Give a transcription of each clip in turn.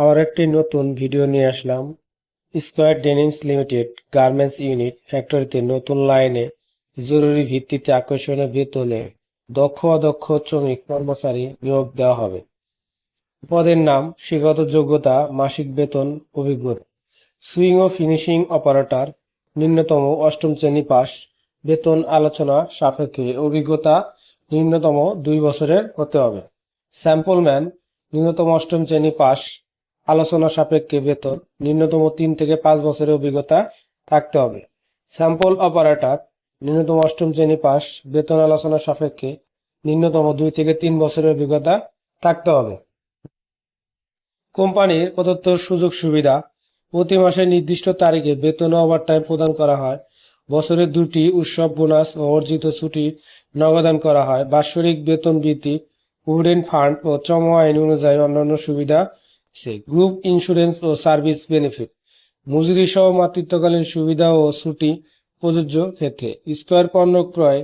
আবার একটি নতুন ভিডিও নিয়ে আসলাম। Square denims limited garments unit ফ্যাক্টরিতে নতুন লাইনে জরুরি ভিত্তিতে আকর্ষণীয় বেতনে দক্ষ অদক্ষ শ্রমিক কর্মচারী নিয়োগ দেওয়া হবে। পদের নাম, শিক্ষাগত যোগ্যতা, মাসিক বেতন, অভিজ্ঞতা। সুইং ও ফিনিশিং অপারেটর নিম্নতম অষ্টম শ্রেণি পাস। বেতন আলোচনা সাপেক্ষে অভিজ্ঞতা নিম্নতম দুই বছরের হতে হবে। স্যাম্পল ম্যান ন্যূনতম অষ্টম শ্রেণি পাস। আলোচনা সাপেক্ষে বেতন, ন্যূনতম তিন থেকে পাঁচ বছরের অভিজ্ঞতা থাকতে হবে। স্যাম্পল অপারেটর, ন্যূনতম অষ্টম শ্রেণি পাস, বেতন আলোচনা সাপেক্ষে ন্যূনতম দুই থেকে তিন বছরের অভিজ্ঞতা থাকতে হবে। কোম্পানির প্রদত্ত সুযোগ সুবিধা, প্রতি মাসে নির্দিষ্ট তারিখে বেতন ওভারটাইম প্রদান করা হয়। বছরে দুটি উৎসব, বোনাস ও অর্জিত ছুটি নগদান করা হয়। বাৎসরিক বেতন বৃদ্ধি, প্রভিডেন্ট ফান্ড ও শ্রম আইন অনুযায়ী অন্যান্য সুবিধা গ্রুপ ইন্স্যুরেন্স ও সার্ভিস বেনিফিট, মজুরি সহ মাতৃত্বকালীন সুবিধা ও ছুটি প্রযোজ্য ক্ষেত্রে। স্কোয়ার পণ্য ক্রয়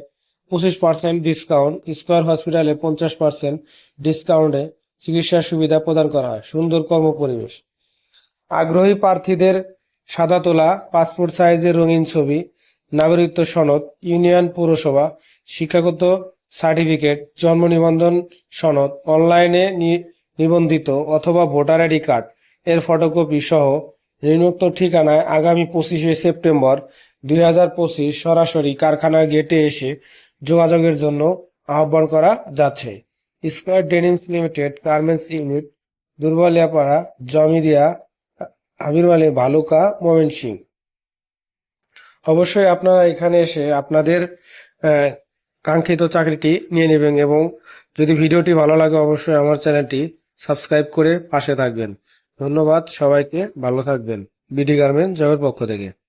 পঁচিশ পার্সেন্ট ডিসকাউন্ট, স্কোয়ার হসপিটালে পঞ্চাশ পার্সেন্ট ডিসকাউন্টে চিকিৎসা সুবিধা প্রদান করা হয়। সুন্দর কর্ম পরিবেশ। আগ্রহী প্রার্থীদের সাদা তোলা, পাসপোর্ট সাইজের রঙিন ছবি, নাগরিকত্ব সনদ, ইউনিয়ন পৌরসভা, শিক্ষাগত সার্টিফিকেট, জন্ম নিবন্ধন সনদ, অনলাইনে নিবন্ধিত অথবা ভোটার আইডি কার্ড, এর ফটোকপি সহ নিম্নোক্ত ঠিকানায় আগামী পঁচিশে সেপ্টেম্বর দুই হাজার পঁচিশ সরাসরি কারখানার গেটে এসে যোগাযোগের জন্য আহ্বান করা যাচ্ছে। Square denims limited garments unit Durbaliapara Jamidia Abirbali Bhaluka, Mymensingh. অবশ্যই আপনারা এখানে এসে আপনাদের কাঙ্ক্ষিত চাকরিটি নিয়ে নেবেন এবং যদি ভিডিওটি ভালো লাগে অবশ্যই আমার চ্যানেলটি সাবস্ক্রাইব করে পাশে থাকবেন। ধন্যবাদ সবাইকে ভালো থাকবেন। বিডি গার্মেন্ট জবের পক্ষ থেকে।